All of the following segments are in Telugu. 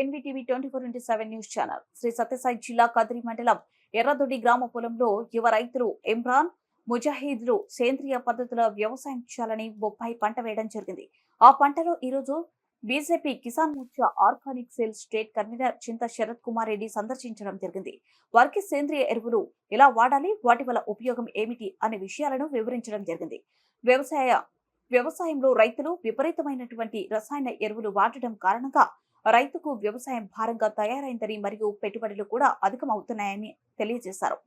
NVTV twenty four into seven news channel. Sri Sathya Sai Kadiri మండలం ఎర్రదొడ్డి గ్రామ పొలంలో యువ రైతులు ఇమ్రాన్ ముజాహిద్లు సేంద్రియ పద్ధతిలో వ్యవసాయం చేయాలని బొప్పాయి పంట వేయడం జరిగింది. ఆ పంటలో ఈరోజు BJP Kisan Morcha organic cell state convener Chinta Sarath Kumar Reddy సందర్శించడం జరిగింది. వారికి సేంద్రియ ఎరువులు ఎలా వాడాలి వాటి వల్ల ఉపయోగం ఏమిటి అనే విషయాలను వివరించడం జరిగింది. వ్యవసాయ వ్యవసాయంలో రైతులు విపరీతమైనటువంటి రసాయన ఎరువులు వాడటం కారణంగా రైతుకు వ్యవసాయం భారంగా తయారైందని మరియు పెట్టుబడులు కూడా అధికమవుతున్నాయని తెలియజేశారు.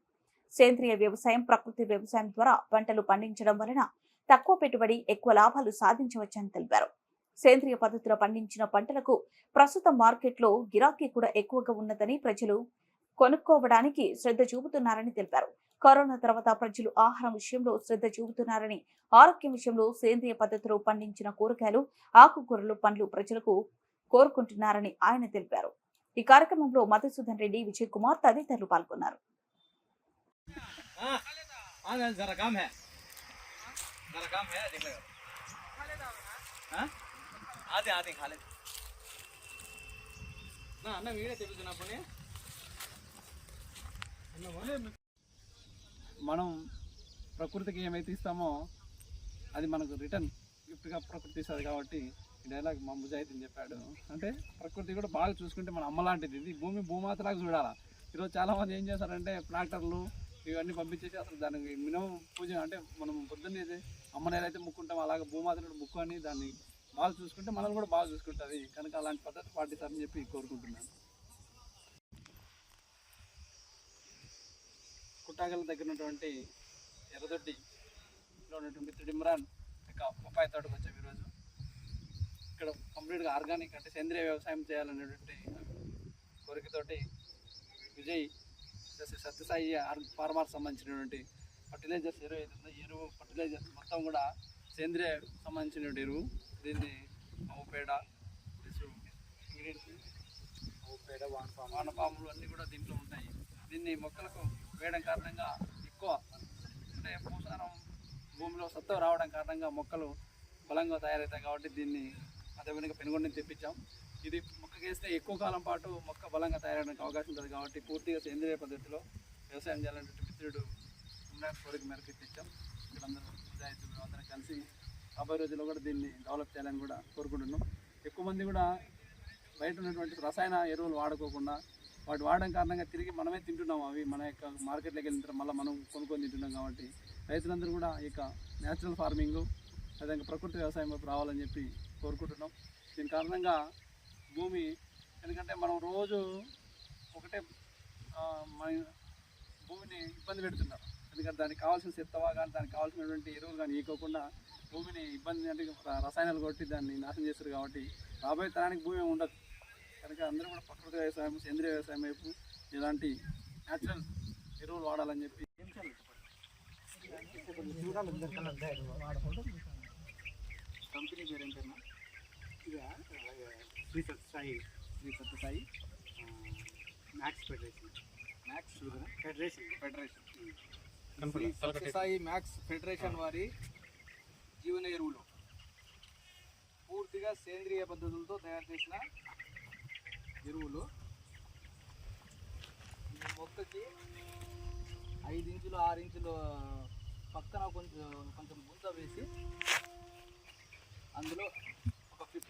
సేంద్రియ వ్యవసాయం ప్రకృతి వ్యవసాయం ద్వారా పంటలు పండించడం వలన తక్కువ పెట్టుబడి ఎక్కువ లాభాలు సాధించవచ్చని తెలిపారు. సేంద్రియ పద్ధతిలో పండించిన పంటలకు ప్రస్తుత మార్కెట్లో గిరాకీ కూడా ఎక్కువగా ఉన్నదని ప్రజలు కొనుక్కోవడానికి శ్రద్ధ చూపుతున్నారని తెలిపారు. కరోనా తర్వాత ప్రజలు ఆహారం విషయంలో శ్రద్ధ చూపుతున్నారని ఆరోగ్యం విషయంలో సేంద్రియ పద్ధతిలో పండించిన కూరగాయలు ఆకుకూరలు పండ్లు ప్రజలకు కోరుకుంటున్నారని ఆయన తెలిపారు. ఈ కార్యక్రమంలో మధుసూదన్ రెడ్డి విజయ్ కుమార్ తదితరులు పాల్గొన్నారు. మనం ప్రకృతికి ఏమైతే ఇస్తామో అది మనకు రిటర్న్ గిఫ్ట్గా ప్రకృతి ఇస్తుంది కాబట్టి డైలాగ్ మా ముజాయితీ చెప్పాడు అంటే ప్రకృతి కూడా బాగా చూసుకుంటే మన అమ్మ లాంటిది. ఇది భూమి భూమాతలాగా చూడాలా? ఈరోజు చాలామంది ఏం చేస్తారంటే ట్రాక్టర్లు ఇవన్నీ పంపించేసి అసలు దానికి మినిమం పూజ అంటే మనం పొద్దున్నే అమ్మ నేలైతే ముక్కుంటాం అలాగే భూమాతను కూడా ముక్కు అని దాన్ని బాగా చూసుకుంటే మనల్ని కూడా బాగా చూసుకుంటుంది. కనుక అలాంటి పద్ధతి పాటిస్తారని చెప్పి కోరుకుంటున్నాను. కుట్టాగల దగ్గర ఉన్నటువంటి ఎర్రదొడ్డిలో ఉన్నటువంటి మిత్రుడు ఇమ్రాన్ యొక్క బొప్పాయి తోటకు వచ్చాము ఈరోజు. ఇక్కడ కంప్లీట్గా ఆర్గానిక్ అంటే సేంద్రియ వ్యవసాయం చేయాలనేటువంటి కోరికతోటి విజయ్ ప్లస్ సత్యసాయి ఆర్- ఫార్మర్ సంబంధించినటువంటి ఫర్టిలైజర్స్ ఎరువు ఈ ఎరువు ఫర్టిలైజర్స్ మొత్తం కూడా సేంద్రియ సంబంధించినటువంటి ఎరువు. దీన్ని ఆవు పేడ ఆవు పేడ వానపాములు అన్నీ కూడా దీంట్లో ఉంటాయి. దీన్ని మొక్కలకు వేయడం కారణంగా ఎక్కువ అంటే భూసారం భూమిలో సత్వం రావడం కారణంగా మొక్కలు బలంగా తయారవుతాయి కాబట్టి దీన్ని అదేవిధంగా పెనుగొండని తెప్పించాం. ఇది మొక్కకి వేస్తే ఎక్కువ కాలం పాటు మొక్క బలంగా తయారడానికి అవకాశం ఉంటుంది కాబట్టి పూర్తిగా సేంద్రియ పద్ధతిలో వ్యవసాయం చేయాలంటే మిత్రుడు ఇమ్రాన్ కోరిక మేరకు తెచ్చాం ఇక్కడ అందరూ పంచాయతీలు అందరం కలిసి రాబోయే రోజుల్లో కూడా దీన్ని డెవలప్ చేయాలని కూడా కోరుకుంటున్నాం. ఎక్కువ మంది కూడా బయట ఉన్నటువంటి రసాయన ఎరువులు వాడుకోకుండా వాటి వాడడం కారణంగా తిరిగి మనమే తింటున్నాం అవి. మన యొక్క మార్కెట్లోకి వెళ్ళిన తర్వాత మళ్ళీ మనం కొనుక్కొని తింటున్నాం కాబట్టి రైతులందరూ కూడా ఈ యొక్క న్యాచురల్ ఫార్మింగ్ అదేవిధంగా ప్రకృతి వ్యవసాయం వైపు రావాలని చెప్పి కోరుకుంటున్నాం. దీని కారణంగా భూమి ఎందుకంటే మనం రోజు ఒకటే మన భూమిని ఇబ్బంది పెడుతున్నాం ఎందుకంటే దానికి కావాల్సిన చెత్తవా కానీ దానికి కావాల్సినటువంటి ఎరువులు కానీ ఇవ్వకుండా భూమిని ఇబ్బంది అంటే రసాయనాలు కొట్టి దాన్ని నాశనం చేస్తారు కాబట్టి రాబోయే తరానికి భూమి ఉండదు. కనుక అందరూ కూడా ప్రకృతి వ్యవసాయం సేంద్రియ వ్యవసాయం వైపు ఇలాంటి న్యాచురల్ ఎరువులు వాడాలని చెప్పి కంపెనీ పేరు ఏంటన్నా Sri Sathya Sai Sri Sathya Sai max federation max federation federation Sri Sathya Sai max federation వారి జీవన ఎరువులు. పూర్తిగా సేంద్రియ పద్ధతులతో తయారు చేసిన ఎరువులు. మొక్కకి ఐదు ఇంచులు ఆరు ఇంచులు పక్కన కొంచెం కొంచెం గుంత వేసి అందులో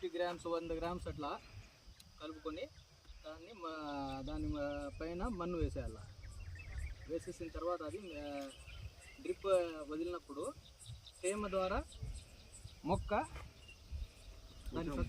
ఫిఫ్టీ గ్రామ్స్ వంద గ్రామ్స్ అట్లా కలుపుకొని దాన్ని మా- దాని మా- పైన మన్ను వేసేయాల. వేసేసిన తర్వాత అది డ్రిప్ వదిలినప్పుడు తేమ ద్వారా మొక్క దాని